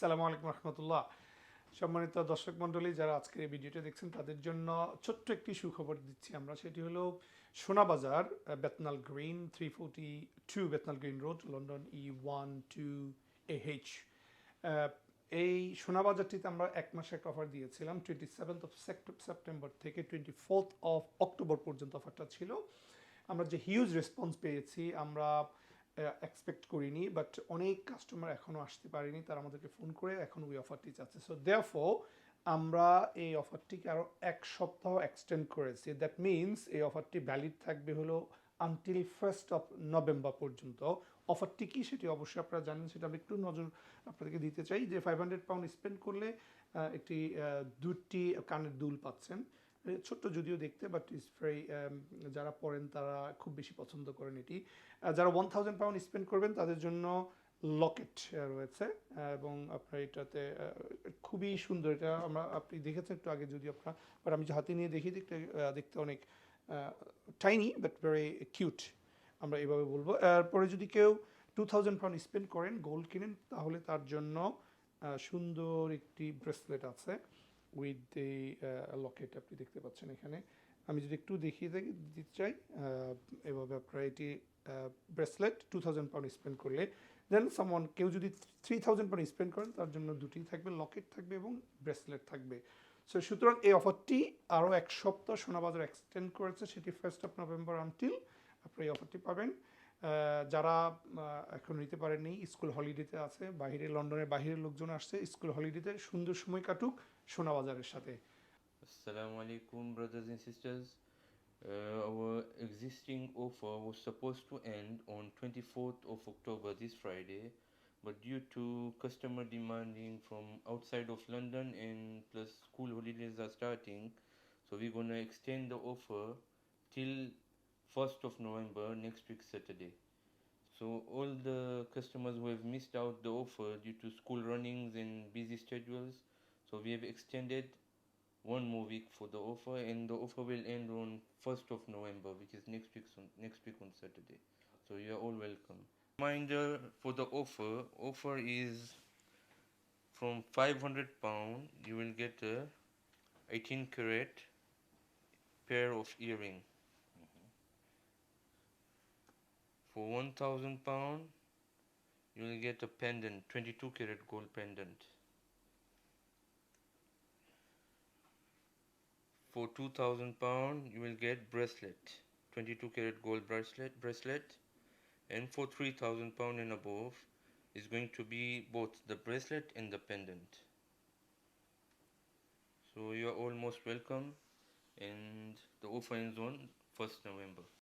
সালামু আলাইকুম রহমতুল্লাহ। সম্মানিত দর্শক মণ্ডলী, যারা আজকের এই ভিডিওটা দেখছেন, তাদের জন্য ছোট্ট একটি সুখবর দিচ্ছি আমরা। সেটি হলো Sonabazar Bethnal green three forty two Bethnal green road, London E one two A H এই সোনাবাজারটিতে আমরা এক মাসে একটা অফার দিয়েছিলাম। টোয়েন্টি সেভেন্থ অফ সেপ্টেম্বর থেকে টোয়েন্টি ফোর্থ অফ অক্টোবর পর্যন্ত অফারটা ছিল। আমরা যে হিউজ রেসপন্স পেয়েছি, আমরা এক্সপেক্ট করিনি বাট অনেক কাস্টমার এখনও আসতে পারেনি, তারা আমাদেরকে ফোন করে এখন ওই অফারটি চাচ্ছে সো দেয়ারফো আমরা এই অফারটিকে আরও এক সপ্তাহ এক্সটেন্ড করেছি। দ্যাট মিনস এই অফারটি ভ্যালিড থাকবে হলো আনটিল ফার্স্ট অফ নভেম্বর পর্যন্ত। অফারটি কি সেটি অবশ্যই আপনারা জানেন, সেটা আমি একটু নজর আপনাদেরকে দিতে চাই যে ফাইভ হান্ড্রেড পাউন্ড স্পেন্ড করলে একটি দুটি কানের দুল পাচ্ছেন। ছোট্ট যদিও দেখতে বাট ইস ভেরি যারা পড়েন তারা খুব বেশি পছন্দ করেন এটি। যারা ওয়ান থাউজেন্ড পাউন্ড স্পেন্ড করবেন, তাদের জন্য লকেট রয়েছে এবং আপনার এটাতে খুবই সুন্দর। এটা আমরা, আপনি দেখেছেন একটু আগে যদি আপনার বাট আমি হাতে নিয়ে দেখি, দেখতে দেখতে অনেক টাইনি বাট ভেরি কিউট আমরা এভাবে বলব। এরপরে যদি কেউ টু থাউজেন্ড পাউন্ড স্পেন্ড করেন গোল্ড কিনেন, তাহলে তার জন্য সুন্দর একটি ব্রেসলেট আছে। উইথ দি লকেট আপনি দেখতে পাচ্ছেন এখানে। আমি যদি একটু দেখিয়ে দিতে চাই এভাবে আপনারা এটি bracelet two thousand pound spend করলে। দেন সামন কেউ যদি থ্রি থাউজেন্ড পাউন্ড স্পেন্ড করেন, তার জন্য দুটি থাকবে লকেট থাকবে এবং ব্রেসলেট থাকবে। সো সুতরাং এই অফারটি আরও এক সপ্তাহ সোনাবাজার এক্সটেন্ড করেছে, সেটি ফার্স্ট অফ নভেম্বর আনটিল আপনারা এই অফারটি পাবেন। যারা এখন নিতে পারেননি, স্কুল হলিডেতে আছে বাহিরে লন্ডনের বাহিরের লোকজন আসছে, স্কুল হলিডেতে সুন্দর সময় কাটুক সোনা বাজারের সাথে। আসসালামু আলাইকুম brothers and sisters our existing offer was suppose to end on twenty fourth of October this Friday but due to customer demanding from outside of London and plus school holidays are starting so we gonna extend the offer till 1st of November, next week Saturday. So all the customers who have missed out the offer due to school runnings and busy schedules, so we have extended one more week for the offer, and the offer will end on 1st of November, which is next week on next week on Saturday. So you are all welcome. Reminder for the offer: offer is from 500 pound. You will get a 18 carat pair of earring. For 1000 pound, you will get a pendant, 22 carat gold pendant. For 2000 pound, you will get bracelet, 22 karat gold bracelet, bracelet, and for 3000 pound and above, is going to be both the bracelet and the pendant. So you are almost welcome, and the offer ends on 1st November.